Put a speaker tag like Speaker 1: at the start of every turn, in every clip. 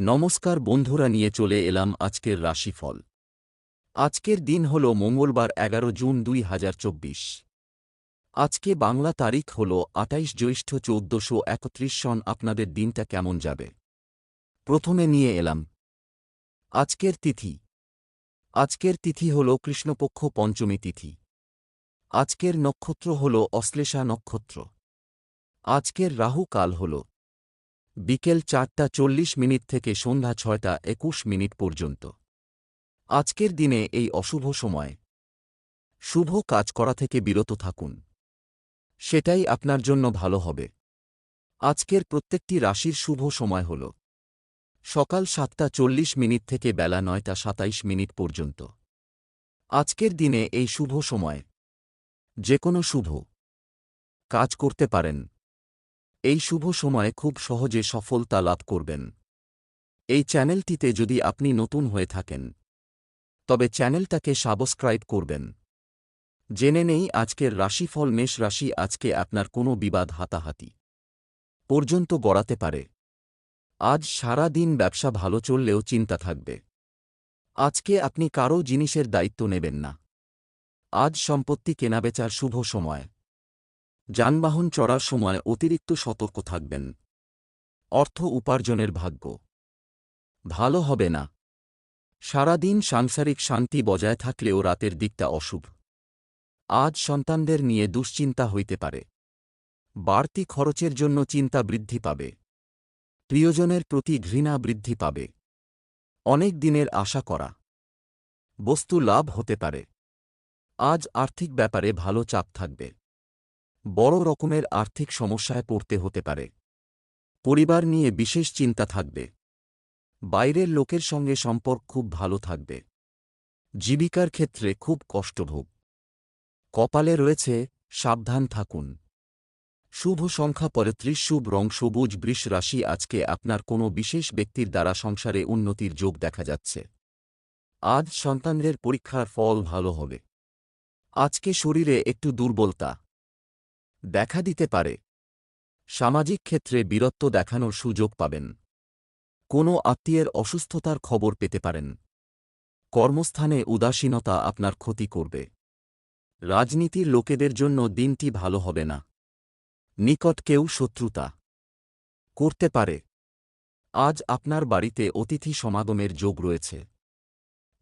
Speaker 1: নমস্কার বন্ধুরা, নিয়ে চলে এলাম আজকের রাশিফল। আজকের দিন হল মঙ্গলবার, এগারো জুন দুই হাজার চব্বিশ। আজকে বাংলা তারিখ হল আটাইশ জ্যৈষ্ঠ চৌদ্দশো একত্রিশ সন। আপনাদের দিনটা কেমন যাবে? প্রথমে নিয়ে এলাম। আজকের তিথি। আজকের তিথি হল কৃষ্ণপক্ষ পঞ্চমী তিথি। আজকের নক্ষত্র হল অশ্লেষা নক্ষত্র। আজকের রাহু কাল হল। বিকেল চারটা চল্লিশ মিনিট থেকে সন্ধ্যা ছয়টা একুশ মিনিট পর্যন্ত। আজকের দিনে এই অশুভ সময়। শুভ কাজ করা থেকে বিরত থাকুন। সেটাই আপনার জন্য ভালো হবে। আজকের প্রত্যেকটি রাশির শুভ সময় হল সকাল সাতটা চল্লিশ মিনিট থেকে বেলা নয়টা সাতাইশ মিনিট পর্যন্ত। আজকের দিনে এই শুভ সময়। যে কোনো শুভ কাজ করতে পারেন। এই শুভ সময়ে খুব সহজে সফলতা লাভ করবেন। এই চ্যানেলটিতে যদি আপনি নতুন হয়ে থাকেন, তবে চ্যানেলটাকে সাবস্ক্রাইব করবেন। জেনে নেই আজকের রাশিফল, মেষ রাশি আজকে আপনার কোনো বিবাদ হাতাহাতি পর্যন্ত গড়াতে পারে। আজ সারা দিন ব্যবসা ভালো চললেও চিন্তা থাকবে। আজকে আপনি কারও জিনিসের দায়িত্ব নেবেন না। আজ সম্পত্তি কেনাবেচার শুভ সময়। যানবাহন চড়ার সময় অতিরিক্ত সতর্ক থাকবেন। অর্থ উপার্জনের ভাগ্য। ভালো হবে না। সারাদিন সাংসারিক শান্তি বজায় থাকলেও রাতের দিকটা অশুভ। আজ সন্তানদের নিয়ে দুশ্চিন্তা হইতে পারে। বাড়তি খরচের জন্য চিন্তা বৃদ্ধি পাবে। প্রিয়জনের প্রতি ঘৃণা বৃদ্ধি পাবে। অনেক দিনের আশা করা। বস্তু লাভ হতে পারে। আজ আর্থিক ব্যাপারে ভালো চাপ থাকবে। বড় রকমের আর্থিক সমস্যায় পড়তে হতে পারে। পরিবার নিয়ে বিশেষ চিন্তা থাকবে। বাইরের লোকের সঙ্গে সম্পর্ক খুব ভালো থাকবে। জীবিকার ক্ষেত্রে খুব কষ্টভোগ। কপালে রয়েছে, সাবধান থাকুন। শুভ সংখ্যা পঁয়ত্রিশ শুভ রং, সবুজ, বৃষ রাশি, আজকে আপনার কোনো বিশেষ ব্যক্তির দ্বারা সংসারে উন্নতির যোগ দেখা যাচ্ছে। আজ সন্তানদের পরীক্ষার ফল ভালো হবে। আজকে শরীরে একটু দুর্বলতা। দেখা দিতে পারে। সামাজিক ক্ষেত্রে বীরত্ব দেখানোর সুযোগ পাবেন। কোনো আত্মীয়ের অসুস্থতার খবর পেতে পারেন। কর্মস্থানে উদাসীনতা আপনার ক্ষতি করবে। রাজনীতির লোকেদের জন্য দিনটি ভালো হবে না। নিকট কেউ শত্রুতা করতে পারে। আজ আপনার বাড়িতে অতিথি সমাগমের যোগ রয়েছে।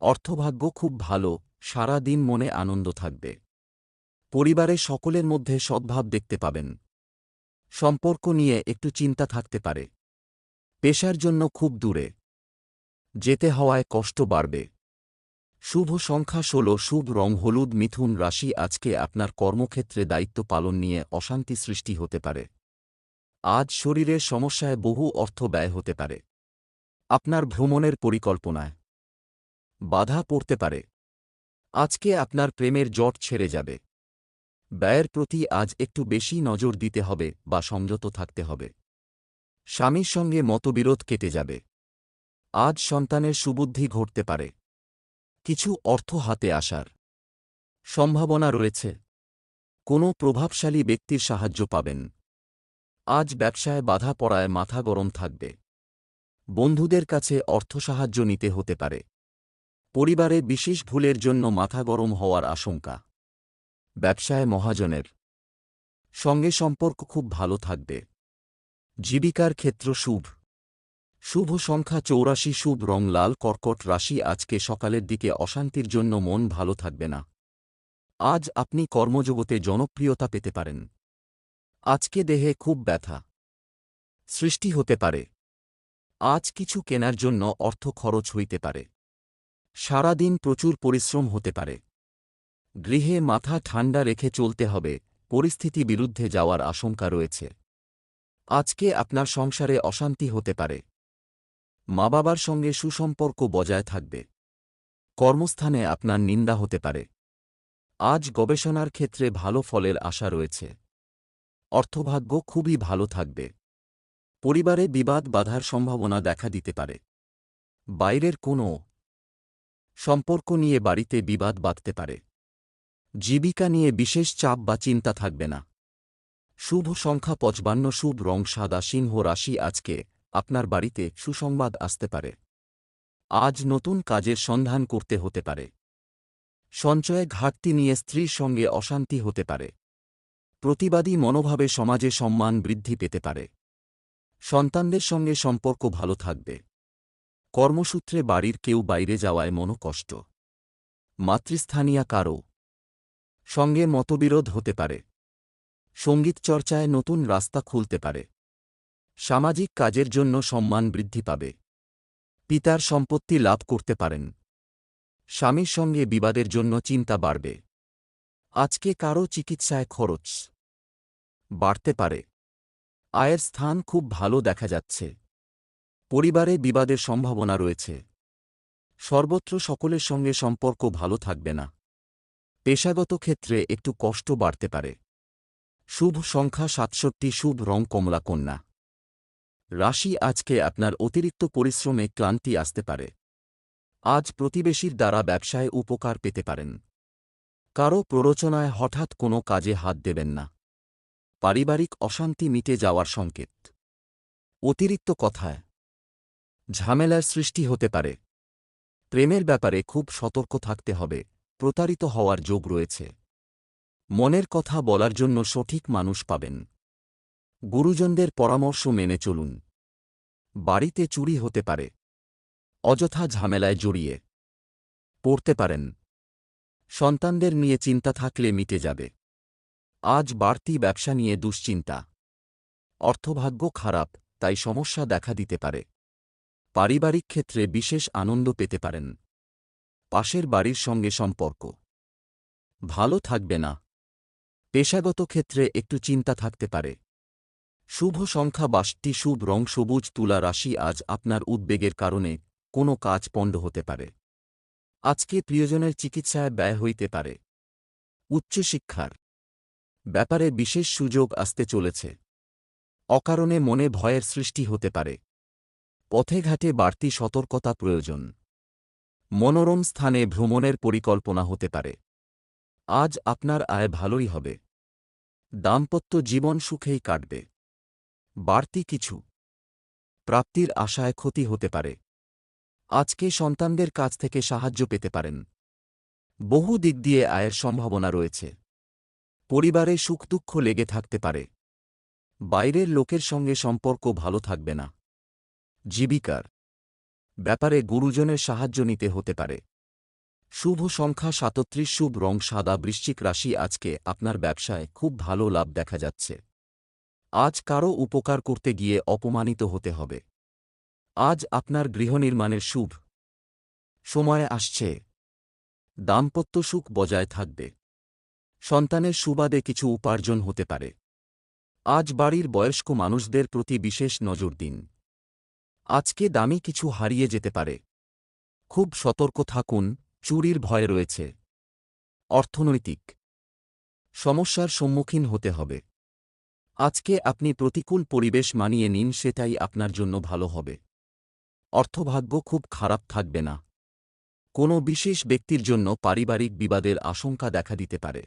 Speaker 1: অর্থভাগ্য খুব ভালো সারা দিন মনে আনন্দ থাকবে। পরিবারে সকলের মধ্যে সদ্ভাব দেখতে পাবেন। সম্পর্ক নিয়ে একটু চিন্তা থাকতে পারে। পেশার জন্য খুব দূরে। যেতে হওয়ায় কষ্ট বাড়বে। শুভ সংখ্যা ষোলো, শুভ রং হলুদ, মিথুন রাশি আজকে আপনার কর্মক্ষেত্রে দায়িত্ব পালন নিয়ে অশান্তি সৃষ্টি হতে পারে। আজ শরীরের সমস্যায় বহু অর্থ ব্যয় হতে পারে। আপনার ভ্রমণের পরিকল্পনায় বাধা পড়তে পারে। আজকে আপনার প্রেমের জট ছেড়ে যাবে। ব্যয়ের প্রতি আজ একটু বেশি নজর দিতে হবে বা সংযত থাকতে হবে। স্বামীর সঙ্গে মতবিরোধ কেটে যাবে। আজ সন্তানের সুবুদ্ধি ঘটতে পারে। কিছু অর্থ হাতে আসার সম্ভাবনা রয়েছে। কোনো প্রভাবশালী ব্যক্তির সাহায্য পাবেন। আজ ব্যবসায় বাধা পড়ায় মাথা গরম থাকবে। বন্ধুদের কাছে অর্থ সাহায্য নিতে হতে পারে। পরিবারে বিশেষ ভুলের জন্য মাথা গরম হওয়ার আশঙ্কা। ব্যবসায় মহাজনের। সঙ্গে সম্পর্ক খুব ভালো থাকবে। জীবিকার ক্ষেত্র শুভ। শুভ সংখ্যা চৌরাশি, শুভ রং লাল, কর্কট রাশি আজকে সকালের দিকে অশান্তির জন্য মন ভালো থাকবে না। আজ আপনি কর্মজগতে জনপ্রিয়তা পেতে পারেন। আজকে দেহে খুব ব্যথা। সৃষ্টি হতে পারে। আজ কিছু কেনার জন্য অর্থ খরচ হইতে পারে। সারাদিন প্রচুর পরিশ্রম হতে পারে। গৃহে মাথা ঠান্ডা রেখে চলতে হবে, পরিস্থিতি বিরুদ্ধে যাওয়ার আশঙ্কা রয়েছে। আজকে আপনার সংসারে অশান্তি হতে পারে। মা বাবার সঙ্গে সুসম্পর্ক বজায় থাকবে। কর্মস্থানে আপনার নিন্দা হতে পারে। আজ গবেষণার ক্ষেত্রে ভালো ফলের আশা রয়েছে। অর্থভাগ্য খুবই ভালো থাকবে। পরিবারে বিবাদ বাধার সম্ভাবনা দেখা দিতে পারে। বাইরের কোনো সম্পর্ক নিয়ে বাড়িতে বিবাদ বাঁধতে পারে। জীবিকা নিয়ে বিশেষ চাপ বা চিন্তা থাকবে না। শুভ সংখ্যা পঁচবান্ন শুভ রং সাদা, সিংহ রাশি আজকে আপনার বাড়িতে সুসংবাদ আসতে পারে। আজ নতুন কাজের সন্ধান করতে হতে পারে। সঞ্চয়ে ঘাটতি নিয়ে স্ত্রীর সঙ্গে অশান্তি হতে পারে। প্রতিবাদী মনোভাবে সমাজে সম্মান বৃদ্ধি পেতে পারে। সন্তানদের সঙ্গে সম্পর্ক ভালো থাকবে। কর্মসূত্রে বাড়ির কেউ বাইরে যাওয়ায় মনোকষ্ট। মাতৃস্থানীয় কারও সঙ্গে মতবিরোধ হতে পারে। সংগীত চর্চায় নতুন রাস্তা খুলতে পারে। সামাজিক কাজের জন্য সম্মান বৃদ্ধি পাবে। পিতার সম্পত্তি লাভ করতে পারেন। স্বামীর সঙ্গে বিবাদের জন্য চিন্তা বাড়বে। আজকে কারও চিকিৎসায় খরচ বাড়তে পারে। আয়ের স্থান খুব ভালো দেখা যাচ্ছে। পরিবারে বিবাদের সম্ভাবনা রয়েছে। সর্বত্র সকলের সঙ্গে সম্পর্ক ভালো থাকবে না। পেশাগত ক্ষেত্রে একটু কষ্ট বাড়তে পারে। শুভ সংখ্যা সাতষট্টি, শুভ রং কমলা কন্যা। রাশি আজকে আপনার অতিরিক্ত পরিশ্রমে ক্লান্তি আসতে পারে। আজ প্রতিবেশীর দ্বারা ব্যবসায় উপকার পেতে পারেন। কারও প্ররোচনায় হঠাৎ কোনো কাজে হাত দেবেন না। পারিবারিক অশান্তি মিটে যাওয়ার সংকেত। অতিরিক্ত কথায়, ঝামেলার সৃষ্টি হতে পারে। প্রেমের ব্যাপারে খুব সতর্ক থাকতে হবে। প্রতারিত হওয়ার যোগ রয়েছে। মনের কথা বলার জন্য সঠিক মানুষ পাবেন। গুরুজনদের পরামর্শ মেনে চলুন। বাড়িতে চুরি হতে পারে। অযথা ঝামেলায় জড়িয়ে পড়তে পারেন। সন্তানদের নিয়ে চিন্তা থাকলে মিটে যাবে। আজ বাড়তি ব্যবসা নিয়ে দুশ্চিন্তা। অর্থভাগ্য খারাপ, তাই সমস্যা দেখা দিতে পারে। পারিবারিক ক্ষেত্রে বিশেষ আনন্দ পেতে পারেন। পাশের বাড়ির সঙ্গে সম্পর্ক। ভালো থাকবে না। পেশাগত ক্ষেত্রে একটু চিন্তা থাকতে পারে। শুভ সংখ্যা বাষট্টি শুভ রং সবুজ তুলা রাশি আজ আপনার উদ্বেগের কারণে কোনো কাজ পণ্ড হতে পারে। আজকে প্রিয়জনের চিকিৎসায় ব্যয় হইতে পারে। উচ্চশিক্ষার ব্যাপারে বিশেষ সুযোগ আসতে চলেছে। অকারণে মনে ভয়ের সৃষ্টি হতে পারে। পথে ঘাটে বাড়তি সতর্কতা প্রয়োজন। মনোরম স্থানে ভ্রমণের পরিকল্পনা হতে পারে। আজ আপনার আয় ভালোই হবে। দাম্পত্য জীবন সুখেই কাটবে। বাড়তি কিছু। প্রাপ্তির আশায় ক্ষতি হতে পারে। আজকে সন্তানদের কাছ থেকে সাহায্য পেতে পারেন। বহু দিক দিয়ে আয়ের সম্ভাবনা রয়েছে। পরিবারে সুখ দুঃখ লেগে থাকতে পারে। বাইরের লোকের সঙ্গে সম্পর্ক ভালো থাকবে না। জীবিকার ব্যাপারে গুরুজনের সাহায্য নিতে হতে পারে। শুভ সংখ্যা সাতত্রিশ, শুভ রং সাদা, বৃশ্চিক রাশি আজকে আপনার ব্যবসায় খুব ভালো লাভ দেখা যাচ্ছে। আজ কারও উপকার করতে গিয়ে অপমানিত হতে হবে। আজ আপনার গৃহনির্মাণের শুভ সময় আসছে। দাম্পত্য সুখ বজায় থাকবে। সন্তানের সুবাদে কিছু উপার্জন হতে পারে। আজ বাড়ির বয়স্ক মানুষদের প্রতি বিশেষ নজর দিন। আজকে দামি কিছু হারিয়ে যেতে পারে। খুব সতর্ক থাকুন, চুরির ভয় রয়েছে। অর্থনৈতিক সমস্যার সম্মুখীন হতে হবে। আজকে আপনি প্রতিকূল পরিবেশ মানিয়ে নিন, সেটাই আপনার জন্য ভালো হবে। অর্থভাগ্য খুব খারাপ থাকবে না। কোনো বিশেষ ব্যক্তির জন্য পারিবারিক বিবাদের আশঙ্কা দেখা দিতে পারে।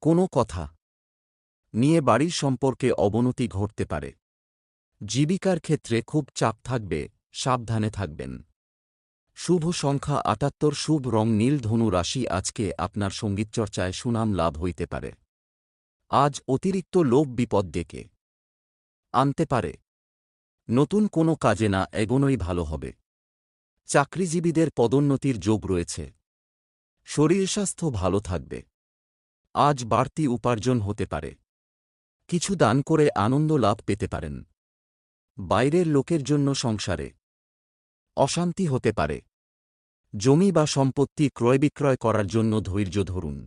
Speaker 1: কোনো কথা নিয়ে বাড়ির সম্পর্কে অবনতি ঘটতে পারে। জীবিকার ক্ষেত্রে খুব চাপ থাকবে, সাবধানে থাকবেন। শুভ সংখ্যা আটাত্তর, শুভ রং নীল ধনু রাশি আজকে আপনার সঙ্গীতচর্চায় সুনাম লাভ হইতে পারে। আজ অতিরিক্ত লোভ বিপদ ডেকে। আনতে পারে। নতুন কোনো কাজে না এগোনোই ভালো হবে। চাকরিজীবীদের পদোন্নতির যোগ রয়েছে। শরীর স্বাস্থ্য ভালো থাকবে। আজ বাড়তি উপার্জন হতে পারে। কিছু দান করে আনন্দ লাভ পেতে পারেন। বাইরের লোকের জন্য সংসারে। অশান্তি হতে পারে। জমি বা সম্পত্তি ক্রয় বিক্রয় করার জন্য ধৈর্য ধরুন।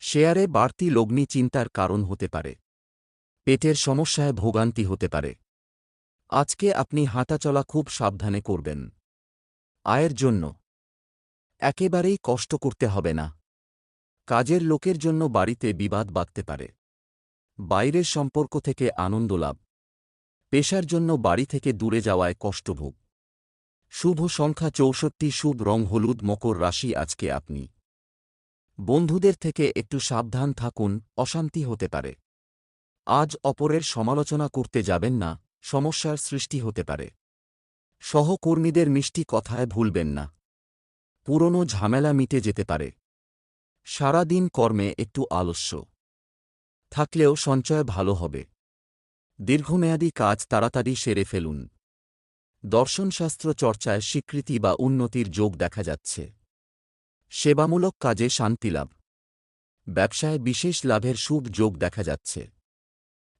Speaker 1: শেয়ারে বাড়তি লগ্নি চিন্তার কারণ হতে পারে। পেটের সমস্যায় ভোগান্তি হতে পারে। আজকে আপনি হাঁটাচলা খুব সাবধানে করবেন। আয়ের জন্য। একেবারেই কষ্ট করতে হবে না। কাজের লোকের জন্য বাড়িতে বিবাদ বাঁধতে পারে। বাইরের সম্পর্ক থেকে আনন্দ লাভ। পেশার জন্য বাড়ি থেকে দূরে যাওয়ায় কষ্টভোগ শুভ সংখ্যা চৌষট্টি, শুভ রং হলুদ, মকর রাশি আজকে আপনি। বন্ধুদের থেকে একটু সাবধান থাকুন, অশান্তি হতে পারে। আজ অপরের সমালোচনা করতে যাবেন না, সমস্যার সৃষ্টি হতে পারে। সহকর্মীদের মিষ্টি কথায় ভুলবেন না। পুরনো ঝামেলা মিটে যেতে পারে। সারাদিন কর্মে একটু আলস্য। থাকলেও সঞ্চয় ভালো হবে। দীর্ঘমেয়াদী কাজ তাড়াতাড়ি সেরে ফেলুন। দর্শনশাস্ত্র চর্চায় স্বীকৃতি বা উন্নতির যোগ দেখা যাচ্ছে। সেবামূলক কাজে শান্তিলাভ ব্যবসায় বিশেষ লাভের শুভ যোগ দেখা যাচ্ছে।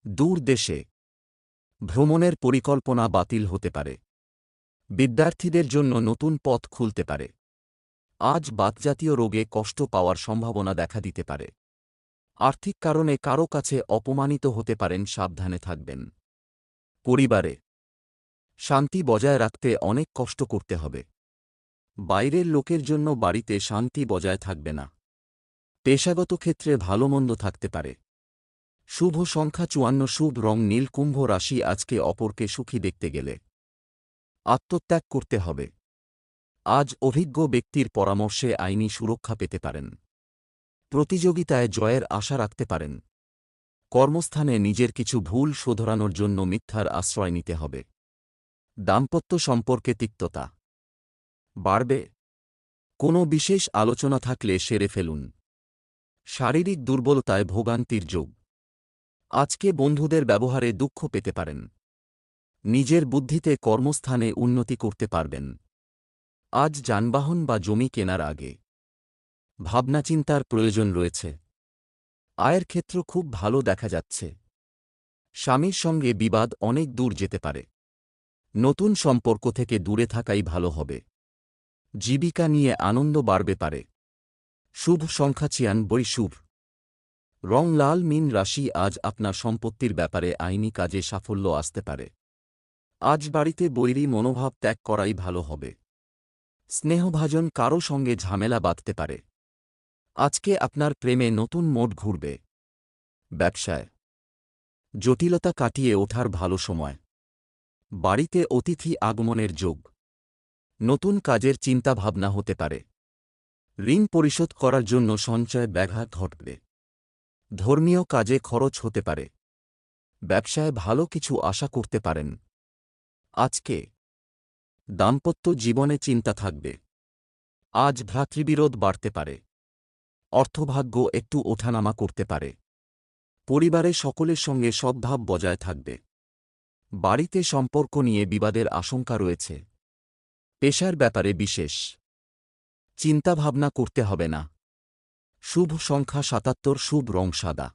Speaker 1: দূর দেশে ভ্রমণের পরিকল্পনা বাতিল হতে পারে। বিদ্যার্থীদের জন্য নতুন পথ খুলতে পারে। আজ বাতজাতীয় রোগে কষ্ট পাওয়ার সম্ভাবনা দেখা দিতে পারে। আর্থিক কারণে কারও কাছে অপমানিত হতে পারেন, সাবধানে থাকবেন। পরিবারে শান্তি বজায় রাখতে অনেক কষ্ট করতে হবে। বাইরের লোকের জন্য বাড়িতে শান্তি বজায় থাকবে না। পেশাগত ক্ষেত্রে ভালোমন্দ থাকতে পারে। শুভ সংখ্যা চুয়ান্ন, শুভ রং নীলকুম্ভ রাশি আজকে অপরকে সুখী দেখতে গেলে। আত্মত্যাগ করতে হবে। আজ অভিজ্ঞ ব্যক্তির পরামর্শে আইনি সুরক্ষা পেতে পারেন। প্রতিযোগিতায় জয়ের আশা রাখতে পারেন। কর্মস্থানে নিজের কিছু ভুল শোধরানোর জন্য মিথ্যার আশ্রয় নিতে হবে। দাম্পত্য সম্পর্কে তিক্ততা। বাড়বে। কোনো বিশেষ আলোচনা থাকলে সেরে ফেলুন। শারীরিক দুর্বলতায় ভোগান্তির যোগ। আজকে বন্ধুদের ব্যবহারে দুঃখ পেতে পারেন। নিজের বুদ্ধিতে কর্মস্থানে উন্নতি করতে পারবেন। আজ যানবাহন বা জমি কেনার আগে। ভাবনাচিন্তার প্রয়োজন রয়েছে। আয়ের ক্ষেত্র খুব ভালো দেখা যাচ্ছে। স্বামীর সঙ্গে বিবাদ অনেক দূর যেতে পারে। নতুন সম্পর্ক থেকে দূরে থাকাই ভালো হবে। জীবিকা নিয়ে আনন্দ বাড়বে পারে। শুভ সংখ্যা ছিয়ানব্বই শুভ। রং লাল মিন রাশি আজ আপনার সম্পত্তির ব্যাপারে আইনি কাজে সাফল্য আসতে পারে। আজ বাড়িতে বৈরী মনোভাব ত্যাগ করাই ভালো হবে। স্নেহভাজন কারও সঙ্গে ঝামেলা বাঁধতে পারে। আজকে আপনার প্রেমে নতুন মোড ঘুরবে। ব্যবসায়। জটিলতা কাটিয়ে ওঠার ভালো সময়। বাড়িতে অতিথি আগমনের যোগ। নতুন কাজের চিন্তাভাবনা হতে পারে। ঋণ পরিশোধ করার জন্য সঞ্চয় ব্যাঘাত ঘটবে। ধর্মীয় কাজে খরচ হতে পারে। ব্যবসায় ভালো কিছু আশা করতে পারেন। আজকে। দাম্পত্য জীবনে চিন্তা থাকবে। আজ ভ্রাতৃবিরোধ বাড়তে পারে। অর্থভাগ্য একটু ওঠানামা করতে পারে। পরিবারে সকলের সঙ্গে সদ্ভাব বজায় থাকবে। বাড়িতে সম্পর্ক নিয়ে বিবাদের আশঙ্কা রয়েছে। পেশার ব্যাপারে বিশেষ চিন্তাভাবনা করতে হবে না। শুভ সংখ্যা সাতাত্তর, শুভ রং সাদা।